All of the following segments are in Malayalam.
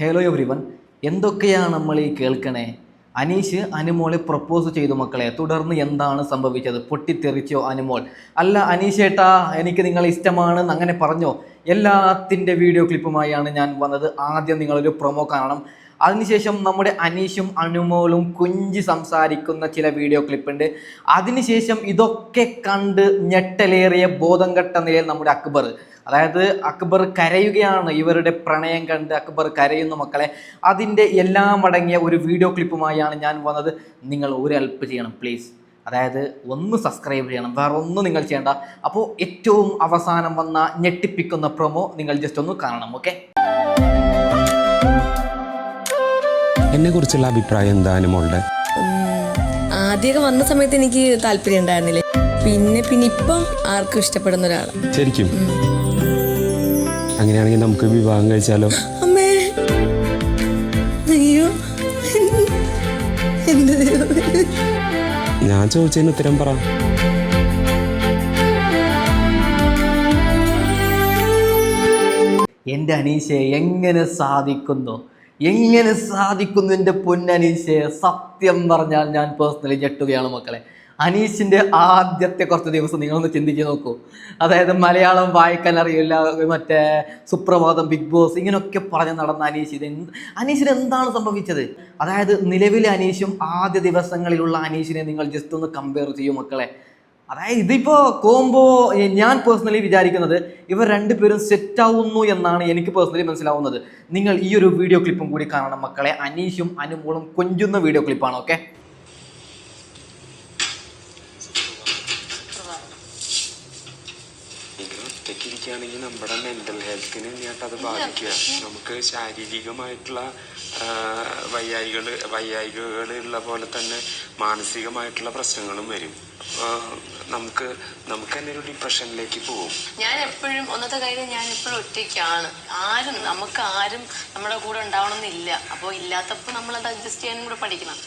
ഹലോ എവ്രി വൺ എന്തൊക്കെയാണ് നമ്മൾ ഈ കേൾക്കണേ? അനീഷ് അനുമോളെ പ്രപ്പോസ് ചെയ്തു മക്കളെ. തുടർന്ന് എന്താണ് സംഭവിച്ചത്? പൊട്ടിത്തെറിച്ചോ അനുമോൾ? അല്ല അനീഷ് ഏട്ടാ എനിക്ക് നിങ്ങളെ ഇഷ്ടമാണ് അങ്ങനെ പറഞ്ഞോ? എല്ലാത്തിന്റെ വീഡിയോ ക്ലിപ്പുമായാണ് ഞാൻ വന്നത്. ആദ്യം നിങ്ങളൊരു പ്രൊമോ കാണണം. അതിനുശേഷം നമ്മുടെ അനീഷും അനുമോളും കുഞ്ചി സംസാരിക്കുന്ന ചില വീഡിയോ ക്ലിപ്പുണ്ട് അതിനുശേഷം ഇതൊക്കെ കണ്ട് ഞെട്ടലേറിയ ബോധം കെട്ട നിലയിൽ നമ്മുടെ അക്ബർ. അതായത് അക്ബർ കരയുകയാണ്. ഇവരുടെ പ്രണയം കണ്ട് അക്ബർ കരയുന്നു മക്കളെ. അതിന്റെ എല്ലാം അടങ്ങിയ ഒരു വീഡിയോ ക്ലിപ്പുമായാണ് ഞാൻ വന്നത്. നിങ്ങൾ ഒരു ഹെൽപ്പ് ചെയ്യണം പ്ലീസ് അതായത് ഒന്ന് സബ്സ്ക്രൈബ് ചെയ്യണം. വേറെ ഒന്നും നിങ്ങൾ ചെയ്യേണ്ട. അപ്പോൾ ഏറ്റവും അവസാനം വന്ന ഞെട്ടിപ്പിക്കുന്ന പ്രൊമോ നിങ്ങൾ ജസ്റ്റ് ഒന്ന് കാണണം ഓക്കെ എന്നെ കുറിച്ചുള്ള അഭിപ്രായം എന്താണ് മോളുടെ? ആദ്യമൊക്കെ വന്ന സമയത്ത് എനിക്ക് താല്പര്യം ഉണ്ടായിരുന്നില്ല. പിന്നെ പിന്നെ ഇപ്പം ആർക്കും ഇഷ്ടപ്പെടുന്ന ഒരാളാണ് ശരിക്കും? അങ്ങനെയാണെങ്കിൽ നമുക്ക് വിവാഹം കഴിച്ചാലോ? അമ്മേ. അയ്യോ. ഞാൻ ചോദിച്ചതിന് ഉത്തരം പറ. എന്റെ അനീഷയെ എങ്ങനെ സാധിക്കുന്നു? എങ്ങനെ സാധിക്കുന്നു എന്റെ പൊന്നനീഷെ സത്യം പറഞ്ഞാൽ ഞാൻ പേഴ്സണലി ഞെട്ടുകയാണ് മക്കളെ. അനീഷിന്റെ ആദ്യത്തെ കുറച്ച് ദിവസം നിങ്ങളൊന്ന് ചിന്തിച്ച് നോക്കൂ. അതായത് മലയാളം വായിക്കാൻ അറിയില്ല മറ്റേ സുപ്രഭാതം ബിഗ് ബോസ് ഇങ്ങനെയൊക്കെ പറഞ്ഞ് നടന്ന അനീഷ്. ഇത് അനീഷിന് എന്താണ് സംഭവിച്ചത്? അതായത് നിലവിലെ അനീഷും ആദ്യ ദിവസങ്ങളിലുള്ള അനീഷിനെ നിങ്ങൾ ജസ്റ്റ് ഒന്ന് കമ്പയർ ചെയ്യൂ മക്കളെ. അതായത് ഇതിപ്പോ കോംബോ ഞാൻ പേഴ്സണലി വിചാരിക്കുന്നത് ഇവർ രണ്ടുപേരും സെറ്റ് ആവുന്നു എന്നാണ് എനിക്ക് പേഴ്സണലി മനസ്സിലാവുന്നത്. നിങ്ങൾ ഈ ഒരു വീഡിയോ ക്ലിപ്പും കൂടി കാണണം മക്കളെ. അനീഷും അനുമോളും കൊഞ്ചുന്ന വീഡിയോ ക്ലിപ്പാണ് ഓക്കെ ഇങ്ങനെ ഒറ്റയ്ക്കിരിക്കുകയാണെങ്കിൽ നമ്മുടെ മെന്റൽ ഹെൽത്തിന് തന്നെയായിട്ട് അത് ബാധിക്കുക. നമുക്ക് ശാരീരികമായിട്ടുള്ള വയ്യായികൾ വൈയായികൾ ഉള്ള പോലെ തന്നെ മാനസികമായിട്ടുള്ള പ്രശ്നങ്ങളും വരും. നമുക്ക് നമുക്ക് തന്നെ ഒരു ഡിപ്രഷനിലേക്ക് പോകും. ഞാൻ എപ്പോഴും ഒന്നത്തെ കാര്യം ഞാൻ എപ്പോഴും ഒറ്റയ്ക്കാണ്. ആരും നമുക്ക് ആരും നമ്മുടെ കൂടെ ഉണ്ടാവണമെന്നില്ല. അപ്പോൾ ഇല്ലാത്തപ്പോൾ നമ്മൾ അത് അഡ്ജസ്റ്റ് ചെയ്യാനും കൂടെ പഠിക്കണം.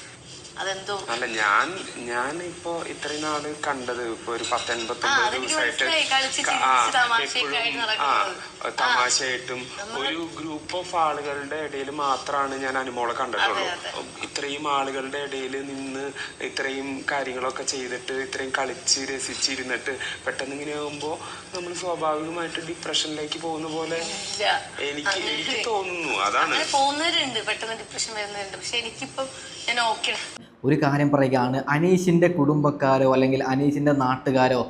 അതെന്തോ? അല്ല ഞാൻ ഞാൻ ഇപ്പോ ഇത്രയും നാൾ കണ്ടത് ഇപ്പൊ ഒരു പത്തൊൻപത്തൊമ്പത് ദിവസമായിട്ട് ആ. തമാശയായിട്ടും ഒരു ഗ്രൂപ്പ് ഓഫ് ആളുകളുടെ ഇടയിൽ മാത്രമാണ് ഞാൻ അനുമോളെ കണ്ടിട്ടുള്ളൂ. ഇത്രയും ആളുകളുടെ ഇടയിൽ നിന്ന് ഇത്രയും കാര്യങ്ങളൊക്കെ ചെയ്തിട്ട് ഇത്രയും കളിച്ച് രസിച്ചിരുന്നിട്ട് പെട്ടെന്ന് ഇങ്ങനെ ആകുമ്പോ നമ്മൾ സ്വാഭാവികമായിട്ട് ഡിപ്രഷനിലേക്ക് പോകുന്ന പോലെ എനിക്ക് എനിക്ക് തോന്നുന്നു. അതാണ്. പോകുന്നവരുണ്ട് പെട്ടെന്ന് ഡിപ്രഷൻ വരുന്നവരുണ്ട്. പക്ഷെ എനിക്കിപ്പം ഞാൻ ഓക്കെ ഒരു കാര്യം പറയുകയാണ് അനീഷിന്റെ കുടുംബക്കാരോ അല്ലെങ്കിൽ അനീഷിന്റെ നാട്ടുകാരോ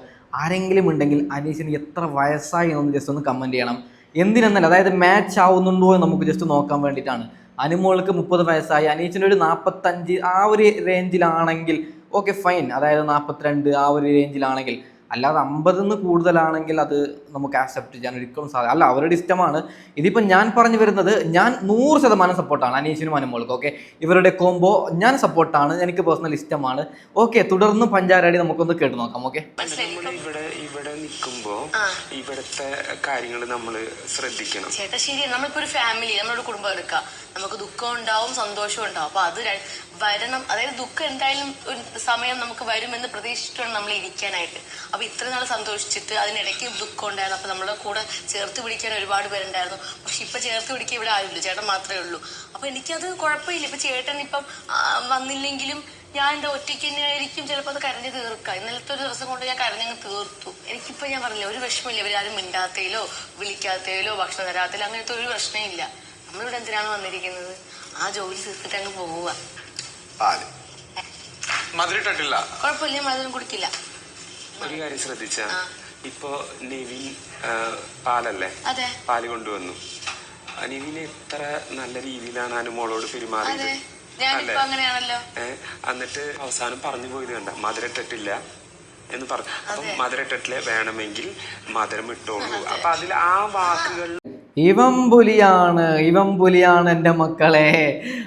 ആരെങ്കിലും ഉണ്ടെങ്കിൽ അനീഷിന് എത്ര വയസ്സായി എന്നൊന്ന് ജസ്റ്റ് ഒന്ന് കമന്റ് ചെയ്യണം. എന്തിനെന്നല്ല അതായത് മാച്ച് ആവുന്നുണ്ടോ എന്ന് നമുക്ക് ജസ്റ്റ് നോക്കാൻ വേണ്ടിയിട്ടാണ്. അനുമോൾക്ക് മുപ്പത് വയസ്സായി അനീഷിന് ഒരു നാൽപ്പത്തഞ്ച് ആ ഒരു റേഞ്ചിലാണെങ്കിൽ ഓക്കെ ഫൈൻ അതായത് നാൽപ്പത്തിരണ്ട് ആ ഒരു റേഞ്ചിലാണെങ്കിൽ അല്ലാതെ അമ്പതിന്ന് കൂടുതലാണെങ്കിൽ അത് നമുക്ക് ആക്സെപ്റ്റ് ചെയ്യാൻ ഒരിക്കലും സാധ്യത അല്ല അവരുടെ ഇഷ്ടമാണ്. ഇതിപ്പോൾ ഞാൻ പറഞ്ഞു വരുന്നത് ഞാൻ നൂറ് ശതമാനം സപ്പോർട്ടാണ് അനീഷിനും അനുമോൾക്കും ഓക്കെ ഇവരുടെ കോംബോ ഞാൻ സപ്പോർട്ടാണ് എനിക്ക് പേഴ്സണൽ ഇഷ്ടമാണ്. ഓക്കെ തുടർന്ന് പഞ്ചാരടി നമുക്കൊന്ന് കേട്ട് നോക്കാം ഓക്കെ നിൽക്കുമ്പോ ഇവിടുത്തെ കാര്യങ്ങൾ നമ്മൾ ശ്രദ്ധിക്കണം. ചേട്ടാ ശരി നമ്മളിപ്പോ ഒരു ഫാമിലി നമ്മളൊരു കുടുംബം എടുക്കാം. നമുക്ക് ദുഃഖം ഉണ്ടാവും സന്തോഷം ഉണ്ടാവും. അപ്പൊ അത് വരണം. അതായത് ദുഃഖം എന്തായാലും ഒരു സമയം നമുക്ക് വരുമെന്ന് പ്രതീക്ഷിച്ചിട്ടാണ് നമ്മൾ ഇരിക്കാനായിട്ട്. അപ്പൊ ഇത്ര നാൾ സന്തോഷിച്ചിട്ട് അതിനിടയ്ക്ക് ദുഃഖം ഉണ്ടായിരുന്നു. അപ്പൊ നമ്മളെ കൂടെ ചേർത്ത് പിടിക്കാൻ ഒരുപാട് പേരുണ്ടായിരുന്നു. പക്ഷെ ഇപ്പൊ ചേർത്ത് പിടിക്കാൻ ഇവിടെ ആരുമില്ല. ചേട്ടൻ മാത്രമേ ഉള്ളൂ. അപ്പൊ എനിക്കത് കുഴപ്പമില്ല. ഇപ്പൊ ചേട്ടൻ ഇപ്പം വന്നില്ലെങ്കിലും ഞാൻ എന്റെ ഒറ്റയ്ക്ക് തന്നെ ആയിരിക്കും ചിലപ്പോൾ അത് കരഞ്ഞ് തീർക്കാം. ഇന്നലത്തെ ഒരു ദിവസം കൊണ്ട് ഞാൻ കരഞ്ഞങ്ങ് തീർത്തു. എനിക്കിപ്പോൾ ഞാൻ പറഞ്ഞില്ല ഒരു വിഷമമില്ല. ഇവരാരും മിണ്ടാത്തയിലോ വിളിക്കാത്തയിലോ ഭക്ഷണം തരാത്തയിലോ അങ്ങനത്തെ ഒരു പ്രശ്നമില്ല. നമ്മളിവിടെ എന്തിനാണ് വന്നിരിക്കുന്നത്? ആ ജോലി തീർത്തിട്ട് അങ്ങ് പോവുക. പാൽ. മധുരിട്ടിട്ടില്ല കുഴപ്പമില്ല ഞാൻ മരുന്നും കുടിക്കില്ല. ഒരു കാര്യം ശ്രദ്ധിച്ച. ഇപ്പോ നിവിൻ പാലല്ലേ? അതെ. പാൽ കൊണ്ടുവന്നു. ആ, നിവിൻ എത്ര നല്ല രീതിയിലാണ് അനുമോളോട് പെരുമാറിയത്? എന്നിട്ട് അവസാനം പറഞ്ഞു പോയത് കണ്ട മധുരട്ടിട്ടില്ല എന്ന് പറഞ്ഞു. അപ്പൊ മധുരട്ടിട്ടില്ല വേണമെങ്കിൽ മധുരം ഇട്ടോളൂ. അപ്പൊ അതിൽ ആ വാക്കുകൾ ഇവം പുലിയാണ് ഇവം പുലിയാണ് എന്റെ മക്കളെ.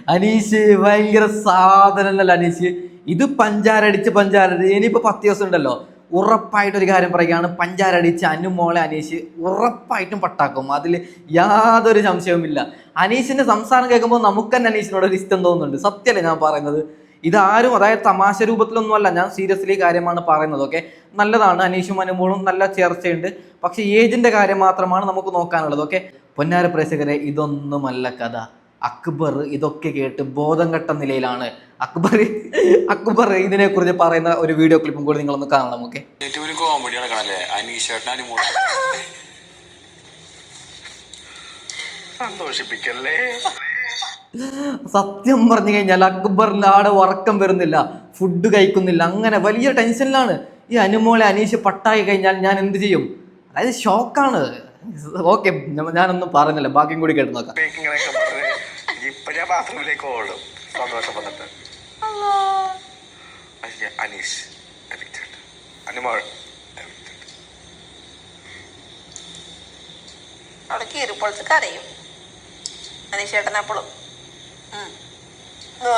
അനീഷ് ഭയങ്കര സാധനമല്ല അനീഷ്. ഇത് പഞ്ചാരടിച്ച് പഞ്ചാരടിച്ച് ഇനിയിപ്പോൾ പത്ത് ദിവസം ഉണ്ടല്ലോ. ഉറപ്പായിട്ട് ഒരു കാര്യം പറയുകയാണ്. പഞ്ചാരടിച്ച് അനുമോളെ അനീഷ് ഉറപ്പായിട്ടും പട്ടാക്കും. അതിൽ യാതൊരു സംശയവുമില്ല. അനീഷിന്റെ സംസാരം കേൾക്കുമ്പോൾ നമുക്ക് തന്നെ അനീഷിനോട് ഒരു ഇഷ്ടം തോന്നുന്നുണ്ട്. സത്യമല്ലേ ഞാൻ പറയുന്നത്? ഇതാരും അതായത് തമാശ രൂപത്തിലൊന്നുമല്ല ഞാൻ സീരിയസ്ലി കാര്യമാണ് പറയുന്നത് ഓക്കെ? നല്ലതാണ്. അനീഷും അനുമോളും നല്ല ചേർച്ചയുണ്ട്. പക്ഷെ ഏജിന്റെ കാര്യം മാത്രമാണ് നമുക്ക് നോക്കാനുള്ളത് ഓക്കെ? പൊന്നാര പ്രേക്ഷകരെ ഇതൊന്നുമല്ല കഥ. അക്ബർ ഇതൊക്കെ കേട്ട് ബോധം കെട്ട നിലയിലാണ് അക്ബർ അക്ബർ ഇതിനെ കുറിച്ച് പറയുന്ന ഒരു വീഡിയോ ക്ലിപ്പും കൂടി നിങ്ങളൊന്ന് കാണണം വലിയ കോമഡി നടക്കണല്ലേ സന്തോഷിപ്പിക്കല്ലേ? സത്യം പറഞ്ഞു കഴിഞ്ഞാൽ അക്ബറിന് ആടെ ഉറക്കം വരുന്നില്ല ഫുഡ് കഴിക്കുന്നില്ല അങ്ങനെ വലിയ ടെൻഷനിലാണ് ഈ അനുമോളെ അനീഷ് പട്ടായി കഴിഞ്ഞാൽ ഞാൻ എന്ത് ചെയ്യും? അതായത് ഷോക്കാണ് ഓക്കെ ഞാനൊന്നും പറഞ്ഞില്ല ബാക്കിയും കൂടി കേട്ട് നോക്കാം. ഇപ്പൊ ഞാൻ ബാത്റൂമിലേക്ക് ഓടും. സന്തോഷം വന്നിട്ട്. അനീഷ് evicted. അനുമോൾ evicted. അവിടെ കീറിപ്പൊളിച്ച് കരയും. അനീഷേട്ടൻ അപ്പോഴും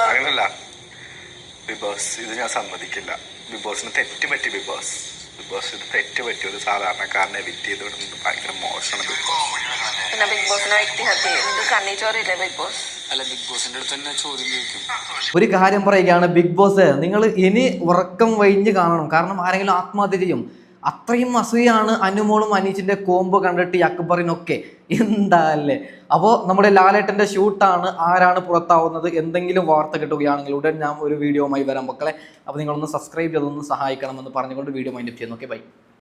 അങ്ങനല്ല. ബിഗ് ബോസ് ഇത് ഞാൻ സമ്മതിക്കില്ല. ബിഗ് ബോസിന് തെറ്റ് പറ്റി ബിഗ് ബോസ് ബിഗ് ബോസ് ഇത് തെറ്റ് പറ്റി ഒരു സാധാരണക്കാരനെ വിറ്റ് ചെയ്ത് വിടുന്നത് ഭയങ്കര മോശമാണ് ബിഗ് ബോസ് പിന്നെ ബിഗ് ബോസിനെ ബോസ് അല്ല ബിഗ് ബോസിന്റെ അടുത്ത് തന്നെ ചോദ്യം ചോദിക്കും. ഒരു കാര്യം പറയുകയാണ് ബിഗ് ബോസ് നിങ്ങൾ ഇനി ഉറക്കം വൈഞ്ഞ് കാണണം. കാരണം ആരെങ്കിലും ആത്മഹത്യ ചെയ്യും. അത്രയും അസൂയാണ് അനുമോളും അനീഷിന്റെ കോമ്പ് കണ്ടിട്ട് അക്ബറിനൊക്കെ. എന്താ അല്ലേ അപ്പോൾ നമ്മുടെ ലാലേട്ടന്റെ ഷൂട്ടാണ് ആരാണ് പുറത്താവുന്നത്? എന്തെങ്കിലും വാർത്ത കിട്ടുകയാണെങ്കിൽ ഉടൻ ഞാൻ ഒരു വീഡിയോ വരാം മക്കളെ. അപ്പോൾ നിങ്ങളൊന്ന് സബ്സ്ക്രൈബ് ചെയ്തൊന്ന് സഹായിക്കണമെന്ന് പറഞ്ഞുകൊണ്ട് വീഡിയോ മൈൻഡ് ചെയ്യുന്നു ഓക്കെ ബൈ